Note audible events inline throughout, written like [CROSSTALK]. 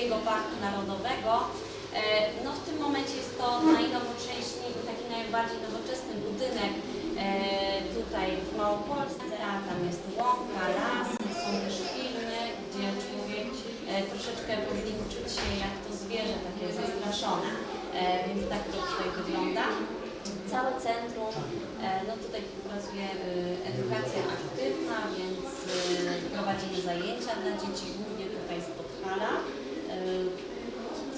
Tatrzańskiego Parku Narodowego. E, No w tym momencie jest to najnowocześniej, taki najbardziej nowoczesny budynek e, tutaj w Małopolsce. Tam jest łąka, las, są też filmy, gdzie człowiek e, troszeczkę powinien czuć się jak to zwierzę takie zastraszone. Więc tak to tutaj wygląda. Całe centrum, no tutaj pracuje edukacja aktywna, więc prowadzimy zajęcia dla dzieci, głównie tutaj z Podhala.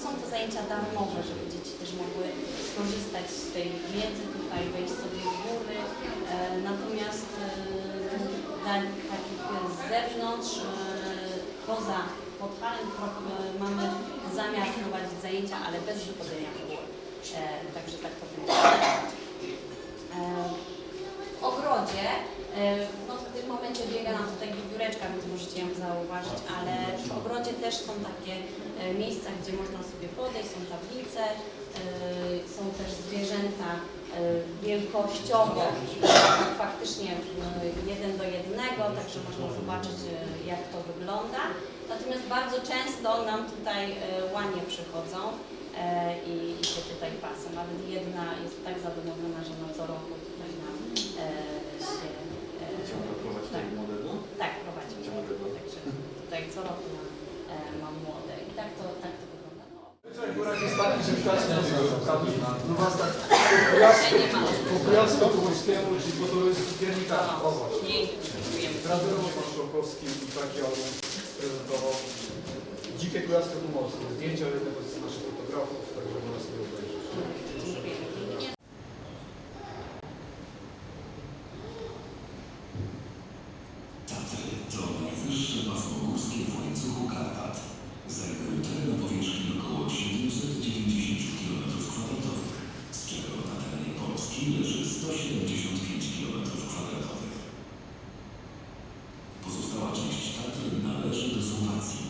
Są to zajęcia darmowe, żeby dzieci też mogły skorzystać z tej wiedzy tutaj, wejść sobie w góry. E, Natomiast e, takich z zewnątrz, e, poza Podhalem mamy zamiar prowadzić zajęcia, ale bez wychodzenia w góry. Także tak to. E, W ogrodzie, no momencie biega nam tutaj biureczka, więc możecie ją zauważyć, ale w ogrodzie też są takie e, miejsca, gdzie można sobie podejść, są tablice, e, są też zwierzęta e, wielkościowo, faktycznie e, jeden do jednego, także można zobaczyć jak to wygląda. Natomiast bardzo często nam tutaj łanie przychodzą i, i się tutaj pasą. Nawet jedna jest tak zadowolona, że na co roku tutaj nam Ciągle prowadzi tak, młodego? tak, prowadzi. Ciągle go. Także tutaj co roku mam, e, mam młode i tak to, tak to wygląda. No, Górak jest taki, że widać no was tak po kujawsku tureckiemu, czyli po turecku piernika. O właśnie. Pięknie, dziękujemy. Radosław Marszałkowski i taki album prezentował Dzikie Kujawskie Pomorskie. Zdjęcia jednego z naszych fotografów, także można sobie obejrzeć. Dziękujemy pięknie. Tatry to najwyższe pasmo górskie w łańcuchu Karpat. Zajmują teren o powierzchni około 790 km2, z czego na terenie Polski leży 175 km2. Pozostała część Tatry należy do Słowacji.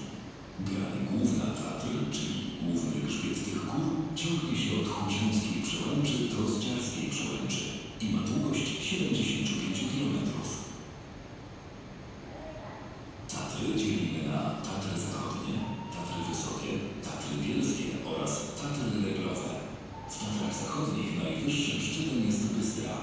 Grany główna Tatry, czyli główny grzbiet tych gór, ciągnie się od Chodzińskiej Przełęczy do Zdziarskiej Przełęczy i ma długość 75 km. Tatry dzielimy na Tatry Zachodnie, Tatry Wysokie, Tatry Bielskie oraz Tatry Reglowe. W Tatrach Zachodnich najwyższym szczytem jest Bystra.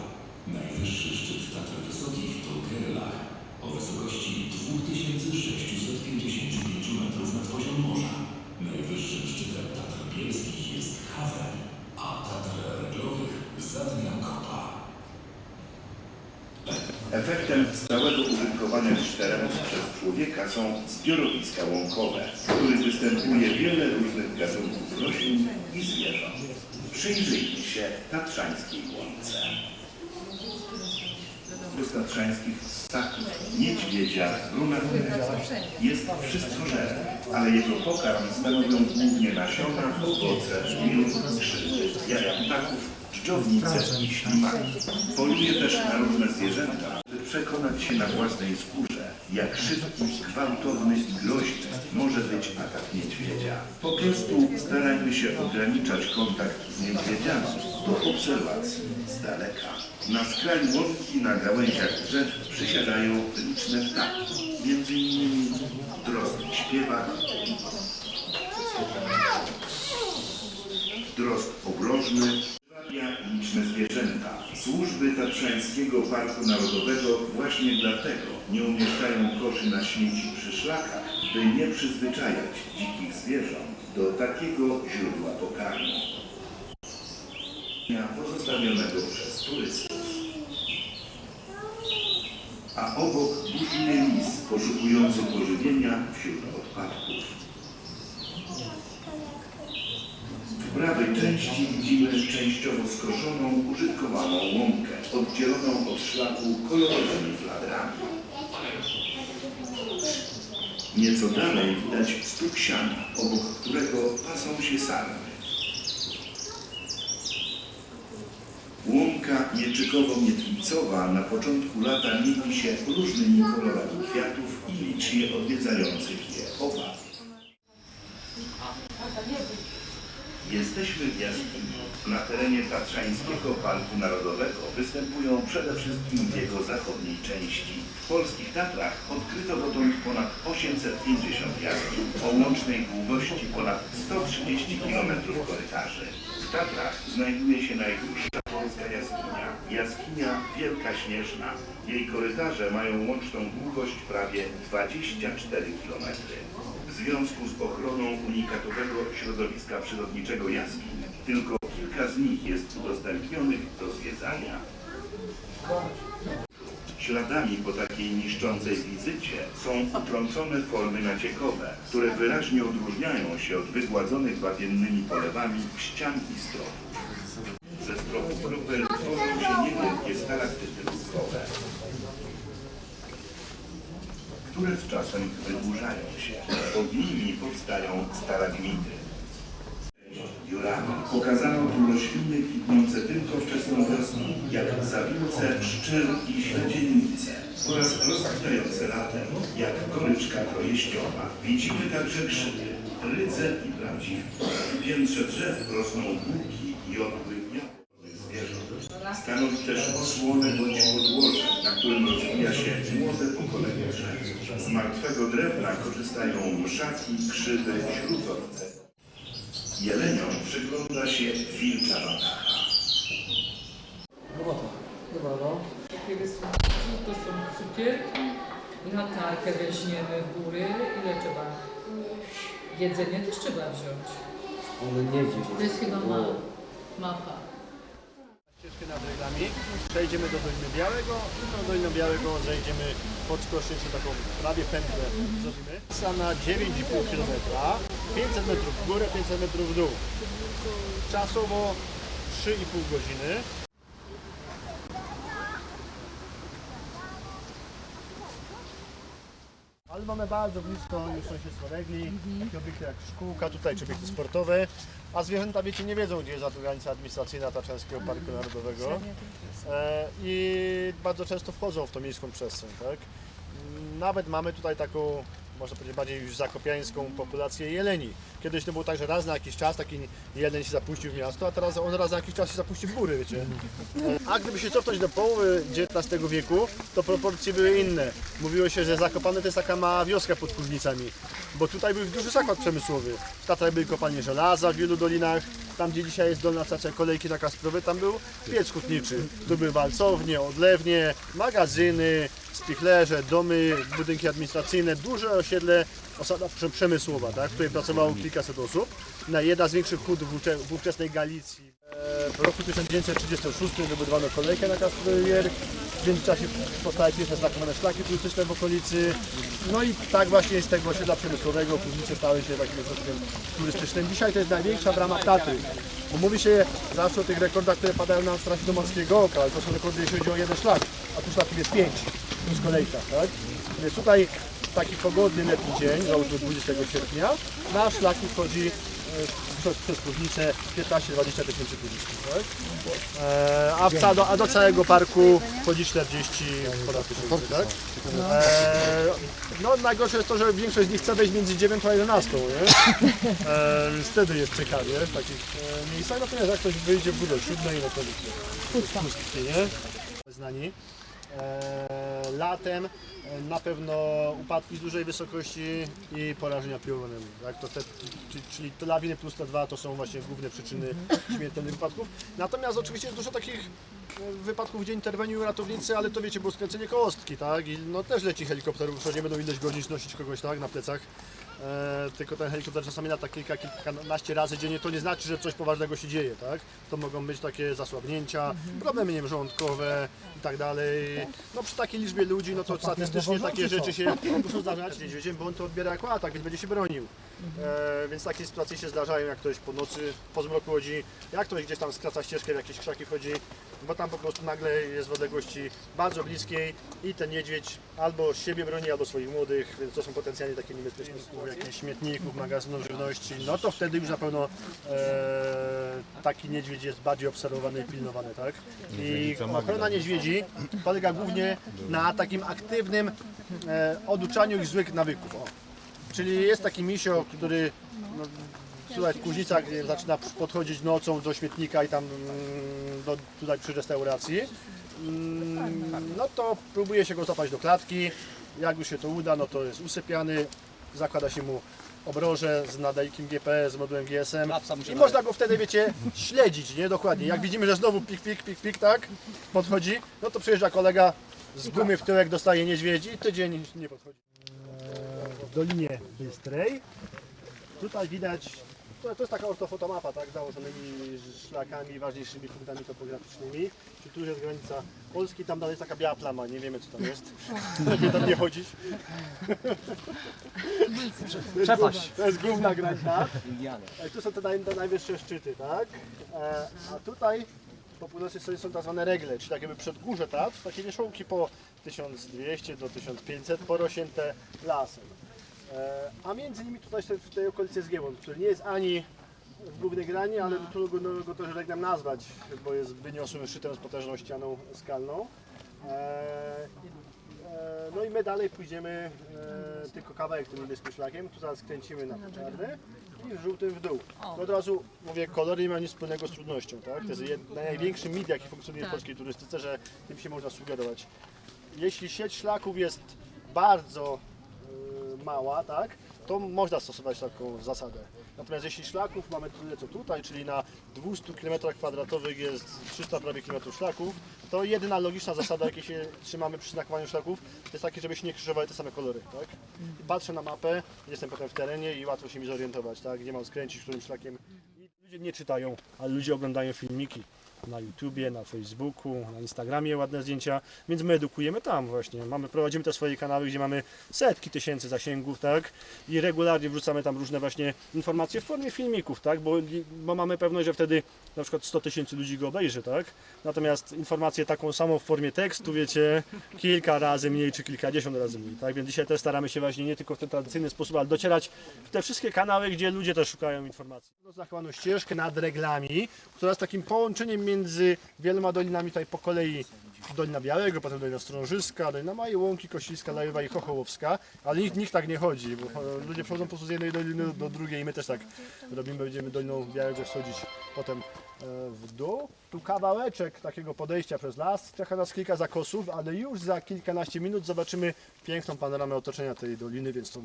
Najwyższy szczyt Tatr Wysokich to Gerlach o wysokości 2655 metrów nad poziom morza. Najwyższym szczytem Tatr Bielskich jest Havel, a Tatr Reglowych Zadnia Kopa. Efektem stałego użytkowania terenów przez człowieka są zbiorowiska łąkowe, w których występuje wiele różnych gatunków roślin i zwierząt. Przyjrzyjmy się tatrzańskiej łące. Z tatrzańskich ssaków niedźwiedzia brunatnego jest wszystkożerny, ale jego pokarm stanowią głównie nasiona, owoce, miód, grzyby, jaja ptaków, dżdżownice i ślimaki. Poluje też na różne zwierzęta, przekonać się na własnej skórze, jak szybki, gwałtowny i groźny może być atak niedźwiedzia. Po prostu starajmy się ograniczać kontakt z niedźwiedziami do obserwacji z daleka. Na skraju łąki na gałęziach drzew przysiadają liczne ptaki, między innymi drozd śpiewak, drozd obrożny. Służby Tatrzańskiego Parku Narodowego właśnie dlatego nie umieszczają koszy na śmieci przy szlakach, by nie przyzwyczajać dzikich zwierząt do takiego źródła pokarmu. Pozostawionego przez turystów. A obok buziny lis poszukujący pożywienia wśród odpadków. W prawej części widzimy częściowo skoszoną, użytkowaną łąkę, oddzieloną od szlaku kolorowymi fladrami. Nieco dalej widać stóp siana, obok którego pasą się sarny. Łąka mieczykowo-mietlicowa na początku lata mieni się różnymi kolorami kwiatów i licznie odwiedzających je owad. Jesteśmy w jaskini. Na terenie Tatrzańskiego Parku Narodowego występują przede wszystkim w jego zachodniej części. W polskich Tatrach odkryto dotąd ponad 850 jaskiń o łącznej długości ponad 130 km korytarzy. W Tatrach znajduje się najdłuższa polska jaskinia, jaskinia Wielka Śnieżna. Jej korytarze mają łączną długość prawie 24 km. W związku z ochroną unikatowego środowiska przyrodniczego jaskiń, tylko kilka z nich jest udostępnionych do zwiedzania. Śladami po takiej niszczącej wizycie są utrącone formy naciekowe, które wyraźnie odróżniają się od wygładzonych wapiennymi polewami ścian i stropów. Ze stropów kropel stalaktyty lustkowe, które z czasem wydłużają się. Pod nimi powstają stalagmity. Dziurami pokazano tu rośliny kwitnące tylko wczesną wiosną, jak zawilce, szczyl i śledzienice oraz rozkwitające latem, jak koryczka trojeściowa. Widzimy także grzyby, rydze i prawdziwki. W piętrze drzew rosną buki i odpływ zwierząt. Stanowi też osłonę bądź podłoże, na którym rozwija się młode pokolenie drzew. Z martwego drewna korzystają mszaki, krzywy, śruzowce. Jeleniom przygląda się wilcza watacha. Dobra, no. Takie rysunki to są cukierki. Latarkę weźmiemy w góry. Ile trzeba? Jedzenie też trzeba wziąć. Ale nie dziś. To jest chyba ma mapa. Nad przejdziemy do Doliny Białego i do Doliny Białego zejdziemy pod Skoszyn, taką prawie pętlę zrobimy. Na 9,5 km, 500 metrów w górę, 500 metrów w dół. Czasowo 3,5 godziny. Ale mamy bardzo blisko już sąsiedztwo regli, takie obiekty jak szkółka tutaj, czy obiekty sportowe, a zwierzęta wiecie nie wiedzą gdzie jest ta granica administracyjna Tatrzańskiego Parku Narodowego. E, i bardzo często wchodzą w tą miejską przestrzeń, tak? Nawet mamy tutaj taką, można powiedzieć bardziej już zakopiańską populację jeleni. Kiedyś to było tak, że raz na jakiś czas taki jeleń się zapuścił w miasto, a teraz on raz na jakiś czas się zapuści w góry, wiecie. A gdyby się cofnąć do połowy XIX wieku, to proporcje były inne. Mówiło się, że Zakopane to jest taka mała wioska pod Kurnicami, bo tutaj był duży zakład przemysłowy. W Tatrach były kopalnie żelaza w wielu dolinach, tam gdzie dzisiaj jest dolna stacja kolejki na Kasprowy, tam był piec hutniczy. Tu były walcownie, odlewnie, magazyny, spichlerze, domy, budynki administracyjne, duże osiedle, osada prze- przemysłowa, tak, w której pracowało kilkaset osób. Na jedna z większych hut w ówczesnej Galicji. E, W roku 1936 wybudowano kolejkę na Kasprowier. W międzyczasie powstały pierwsze znakomicie szlaki turystyczne w okolicy. No i tak właśnie z tego osiedla przemysłowego Kuznice stały się takim ośrodkiem turystycznym. Dzisiaj to jest największa brama Tatry. Bo mówi się zawsze o tych rekordach, które padają na trasie do Morskiego Oka, ale to są rekordy, jeśli chodzi o jeden szlak, a tu szlaków jest pięć, jest kolejka, tak? Więc tutaj taki pogodny letni dzień, załóżmy 20 sierpnia, na szlaki wchodzi przez, przez Kuznicę 15-20 tysięcy turystów, tak? E, a, w do, a do całego parku wchodzi 40 ponad tysięcy, tak? E, no najgorsze jest to, że większość z nich chce wejść między 9 a 11, nie? E, wtedy jest ciekawie w takich e, miejscach, natomiast jak ktoś wyjdzie w górę o 7, no to pustki, nie? Znani. E, latem e, na pewno upadki z dużej wysokości i porażenia piorunem. Tak? To te, czyli, te lawiny plus te dwa to są właśnie główne przyczyny śmiertelnych wypadków. Natomiast oczywiście jest dużo takich e, wypadków, gdzie interweniują ratownicy, ale to wiecie, było skręcenie kostki, tak? I no też leci helikopter, już nie będą ileś godzin nosić kogoś tak na plecach. E, tylko ten helikopter czasami lata kilka, kilkanaście razy dziennie, to nie znaczy, że coś poważnego się dzieje, tak? To mogą być takie zasłabnięcia, problemy nie wiem, żołądkowe i tak dalej. No przy takiej liczbie ludzi, no to statystycznie takie rzeczy się muszą zdarzać niedźwiedziem, bo on to odbiera jako atak, więc będzie się bronił. E, więc takie sytuacje się zdarzają, jak ktoś po nocy, po zmroku chodzi, jak ktoś gdzieś tam skraca ścieżkę, w jakieś krzaki wchodzi, bo tam po prostu nagle jest w odległości bardzo bliskiej i ten niedźwiedź albo siebie broni, albo swoich młodych, więc to są potencjalnie takie niebezpieczne sytuacje, jakichś śmietników, magazynów żywności, no to wtedy już na pewno e, taki niedźwiedź jest bardziej obserwowany i pilnowany, tak? I ochrona niedźwiedzi polega głównie na takim aktywnym e, oduczaniu ich złych nawyków. O. Czyli jest taki misio, który no, tutaj w Kuźnicach, zaczyna podchodzić nocą do śmietnika i tam mm, do, tutaj przy restauracji, mm, no to próbuje się go zapać do klatki. Jak już się to uda, no to jest usypiany, zakłada się mu obroże z nadajnikiem GPS, z modułem GSM i można go wtedy, wiecie, śledzić, nie? Dokładnie. Jak widzimy, że znowu pik, pik, pik, pik, tak, podchodzi, no to przyjeżdża kolega z gumy w tyłek, dostaje niedźwiedzi i tydzień nie podchodzi. W Dolinie Bystrej. Tutaj widać, to, to jest taka ortofotomapa, tak, założonymi szlakami, ważniejszymi punktami topograficznymi. Czyli tu już jest granica Polski, tam dalej jest taka biała plama, nie wiemy co tam jest. [LAUGHS] Lepiej tam nie chodzić. [LAUGHS] Przepaść. To jest główna granica. [LAUGHS] E, Tu są te, naj, te najwyższe szczyty, tak? E, a tutaj po północy sobie są tak zwane regle, czyli tak jakby przedgórze Tatr, takie wierzchołki po 1200 do 1500 porosięte lasem. E, a między nimi tutaj w tej okolicy jest Giewont, który nie jest ani w głównej granie, ale trudno go, go też żegnam nazwać, bo jest wyniosłym szczytem z potężną ścianą skalną. E, E, No i my dalej pójdziemy e, tylko kawałek tym niebieskim szlakiem, tu zaraz kręcimy na czarny i w żółtym w dół. To od razu mówię, kolor nie ma nic wspólnego z trudnością, tak? To jest jed, największy mit, jaki funkcjonuje w polskiej turystyce, że tym się można sugerować. Jeśli sieć szlaków jest bardzo mała, tak? To można stosować taką zasadę. Natomiast jeśli szlaków mamy tyle co tutaj, czyli na 200 km2 jest 300 prawie km szlaków, to jedyna logiczna zasada, jakiej się trzymamy przy znakowaniu szlaków, to jest takie, żeby się nie krzyżowały te same kolory. Tak? Patrzę na mapę, jestem potem w terenie i łatwo się mi zorientować, tak? gdzie mam skręcić, którym szlakiem. Ludzie nie czytają, ale ludzie oglądają filmiki na YouTubie, na Facebooku, na Instagramie ładne zdjęcia, więc my edukujemy tam właśnie. Mamy, prowadzimy te swoje kanały, gdzie mamy setki tysięcy zasięgów, tak? I regularnie wrzucamy tam różne właśnie informacje w formie filmików, tak? Bo, bo mamy pewność, że wtedy na przykład 100 tysięcy ludzi go obejrzy, tak? Natomiast informację taką samą w formie tekstu, wiecie, kilka razy mniej czy kilkadziesiąt razy mniej, tak? Więc dzisiaj też staramy się właśnie nie tylko w ten tradycyjny sposób, ale docierać w te wszystkie kanały, gdzie ludzie też szukają informacji. Zachowaną ścieżkę nad reglami, która jest takim połączeniem między wieloma dolinami tutaj po kolei Dolina Białego, potem Dolina Strążyska, Dolina Maje, Łąki, Kościska, Lajowa i Chochołowska, ale nikt, nikt tak nie chodzi, bo e, ludzie przechodzą po prostu z jednej doliny do drugiej i my też tak robimy, będziemy Doliną Białego schodzić potem e, w dół. Tu kawałeczek takiego podejścia przez las, trochę nas kilka zakosów, ale już za kilkanaście minut zobaczymy piękną panoramę otoczenia tej doliny, więc to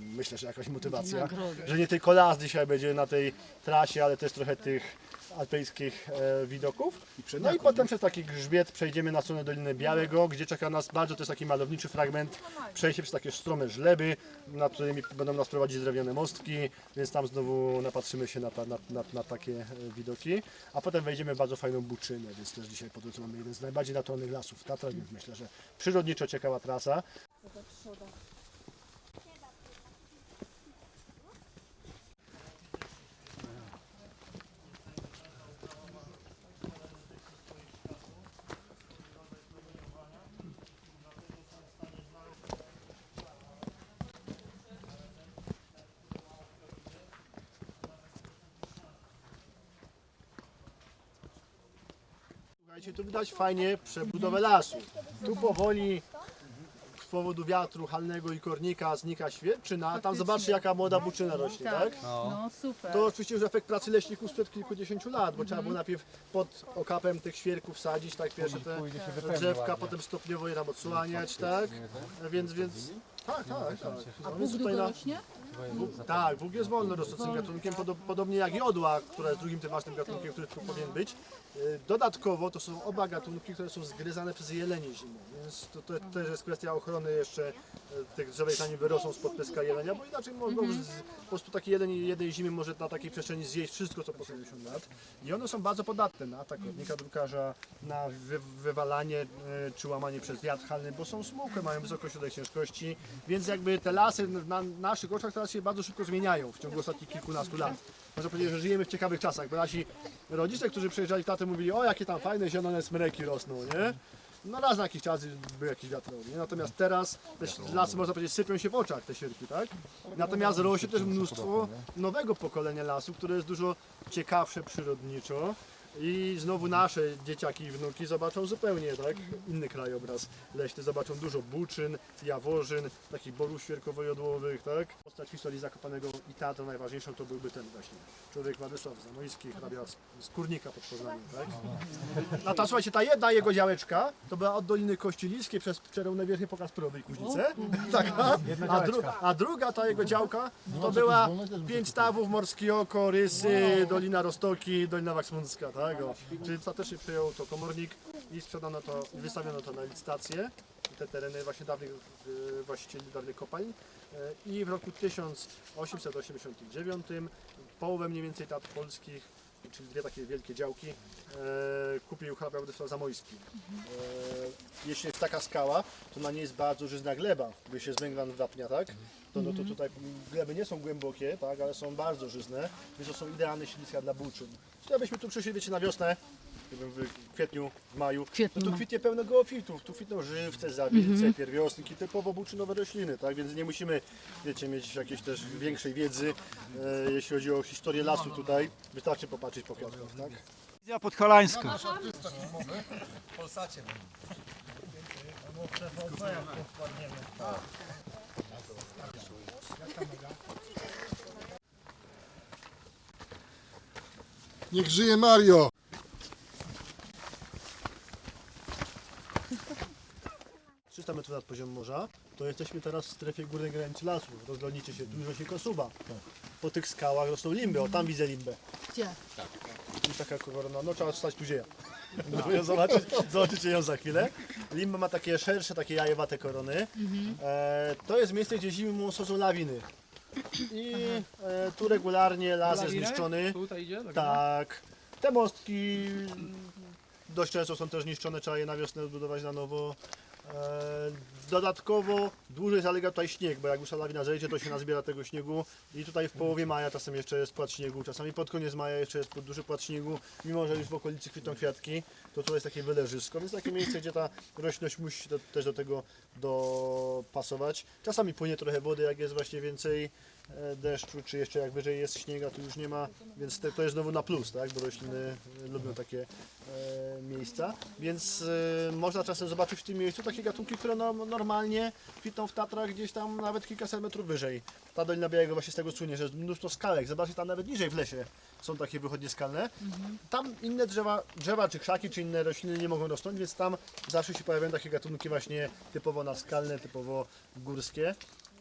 myślę, że jakaś motywacja, że nie tylko las dzisiaj będzie na tej trasie, ale też trochę tych alpejskich e, widoków. No i potem przez taki grzbiet przejdziemy na stronę Doliny Białego, gdzie czeka nas bardzo też taki malowniczy fragment, przejście przez takie strome żleby, na którymi będą nas prowadzić drewniane mostki, więc tam znowu napatrzymy się na, ta, na, na, na takie e, widoki. A potem wejdziemy w bardzo fajną buczynę, więc też dzisiaj po drodze mamy jeden z najbardziej naturalnych lasów w Tatrach, więc myślę, że przyrodniczo ciekawa trasa. Słuchajcie, tu widać fajnie przebudowę lasu. Tu powoli z powodu wiatru, halnego i kornika znika świerczyna, a tam zobaczcie jaka młoda buczyna rośnie, tak? No super. To oczywiście już efekt pracy leśników sprzed kilkudziesięciu lat, bo trzeba było najpierw pod okapem tych świerków sadzić, tak, pierwsze te drzewka, potem stopniowo je tam odsłaniać, tak? Więc, więc, tak, tak, tak. A On jest Bóg tutaj na- rośnie? Bóg, tak, Bóg jest wolno rosnącym gatunkiem, podo- podobnie jak jodła, która jest drugim tym ważnym gatunkiem, który tu powinien być. Y, Dodatkowo to są oba gatunki, które są zgryzane przez jelenie zimą, więc to, to też jest kwestia ochrony jeszcze y, tych drzewej, zanim wyrosną spod pyska jelenia, bo inaczej mogą z, po prostu taki jeleń jednej zimy może na takiej przestrzeni zjeść wszystko, co po 70 lat. I one są bardzo podatne na atak lotnika drukarza, na wy, wywalanie y, czy łamanie przez wiatr halny, bo są smukłe, mają wysoką środek ciężkości, więc jakby te lasy na naszych oczach teraz się bardzo szybko zmieniają w ciągu ostatnich kilkunastu lat. Można powiedzieć, że żyjemy w ciekawych czasach, bo nasi rodzice, którzy przyjeżdżali w tatę mówili, o jakie tam fajne zielone smreki rosną, nie? No raz na jakiś czas był jakiś wiatrowy, nie? Natomiast teraz te lasy, można powiedzieć, sypią się w oczach, te świerki, tak? Natomiast rośnie też mnóstwo nowego pokolenia lasów, które jest dużo ciekawsze przyrodniczo, I znowu nasze dzieciaki i wnuki zobaczą zupełnie tak, inny krajobraz leśny. Zobaczą dużo buczyn, jaworzyn, takich borów świerkowo-jodłowych. Tak? Postać historii Zakopanego i teatru najważniejszą to byłby ten właśnie. Człowiek Władysław Zamojski, hrabia z- Kurnika pod Poznaniem. Tak? A ta, słuchajcie, ta jedna jego działeczka to była od Doliny Kościeliskiej przez Czerwone Wierzchnie po Kasprowej Kuźnicę. [LAUGHS] Taka. A, dru, a druga ta jego działka to była pięć stawów, Morskie Oko, Rysy, Dolina Rostoki, Dolina Waksmundzka. Tak? O. Czyli ostatecznie przyjął to komornik i sprzedano to, wystawiono to na licytację. Te tereny właśnie dawnych e, właścicieli dawnych kopalń. E, I w roku 1889 połowę mniej więcej teatr polskich czyli dwie takie wielkie działki, e, kupił hrabia Władysław Zamojski. E, jeśli jest taka skała, to na niej jest bardzo żyzna gleba, by się z węgla wapnia, tak? To, no, to tutaj gleby nie są głębokie, tak, ale są bardzo żyzne, więc to są idealne siedliska dla buczyn. Czyli tu przyszli, wiecie, na wiosnę, wiem, w kwietniu, w maju, no tu kwitnie pełno geofitów, tu kwitną żywce, zawilce, pierwiosnki, typowo buczynowe rośliny, tak, więc nie musimy, wiecie, mieć jakiejś też większej wiedzy, e, jeśli chodzi o historię lasu tutaj, wystarczy popatrzeć po kwiatkach, tak. Ja podhalańska. Niech żyje Mario! Yy, 300 metrów nad poziomem morza, to jesteśmy teraz w strefie górnej granicy lasu. Rozglądnijcie się, dużo się kosuba. Po tych skałach rosną limby, o tam widzę limbę. Gdzie? I taka korona, no trzeba stać tu dzieje. [LAUGHS] Zobaczyć, zobaczycie ją za chwilę. Limba ma takie szersze, takie jajowate korony. E, to jest miejsce, gdzie zimą sadzą lawiny. I e, tu regularnie las jest niszczony. Tutaj idzie? Tak. Te mostki dość często są też niszczone, trzeba je na wiosnę odbudować na nowo. E, Dodatkowo dłużej zalega tutaj śnieg, bo jak już lawina zejdzie, to się nazbiera tego śniegu. I tutaj w połowie maja czasem jeszcze jest płat śniegu, czasami pod koniec maja jeszcze jest duży płat śniegu, mimo że już w okolicy kwitną kwiatki, to to jest takie wyleżysko, więc takie miejsce, gdzie ta roślinność musi do, też do tego dopasować. Czasami płynie trochę wody, jak jest właśnie więcej deszczu, czy jeszcze jak wyżej jest śniega, to już nie ma, więc to jest znowu na plus, tak, bo rośliny e, lubią takie e, miejsca, więc e, można czasem zobaczyć w tym miejscu takie gatunki, które no, normalnie kwitną w Tatrach gdzieś tam nawet kilkaset metrów wyżej. Ta Dolina Białego właśnie z tego słynie, że jest mnóstwo skalek, zobaczcie tam nawet niżej w lesie są takie wychodnie skalne. Tam inne drzewa, drzewa czy krzaki, czy inne rośliny nie mogą rosnąć, więc tam zawsze się pojawiają takie gatunki właśnie typowo naskalne, typowo górskie.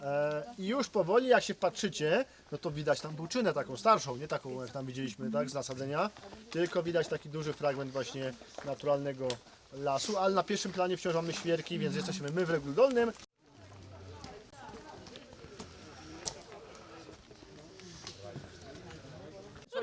E, I już powoli, jak się wpatrzycie, no to widać tam buczynę taką starszą, nie taką jak tam widzieliśmy, tak, z nasadzenia, tylko widać taki duży fragment właśnie naturalnego lasu, ale na pierwszym planie wciąż mamy świerki, więc jesteśmy my w Regul Dolnym.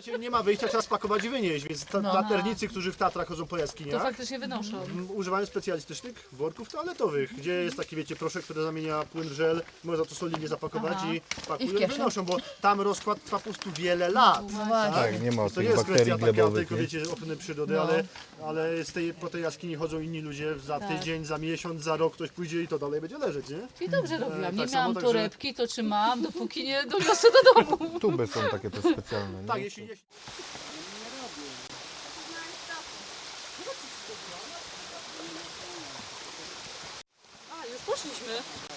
Słuchajcie, nie ma wyjścia, trzeba spakować i wynieść, więc ta, taternicy, którzy w Tatrach chodzą po To jaskiniach, faktycznie wynoszą. m, używają specjalistycznych worków toaletowych, gdzie jest taki, wiecie, proszek, który zamienia płyn w żel, można to solidnie zapakować Aha. i pakują i wynoszą, bo tam rozkład trwa po prostu wiele lat. No właśnie. Tak, nie ma To tych nie jest bakterii kwestia taka glebowych. tylko, Nie? wiecie, ochrony przyrody, No. ale, ale z tej, po tej jaskini chodzą inni ludzie, za Tak. tydzień, za miesiąc, za rok ktoś pójdzie i to dalej będzie leżeć, nie? I dobrze robiłam. Nie tak samo, miałam także- torebki, to trzymałam, dopóki nie doniosę do domu. Tuby są takie też specjalne. [LAUGHS] Tak, nie? jeśli, jeśli... A, już poszliśmy.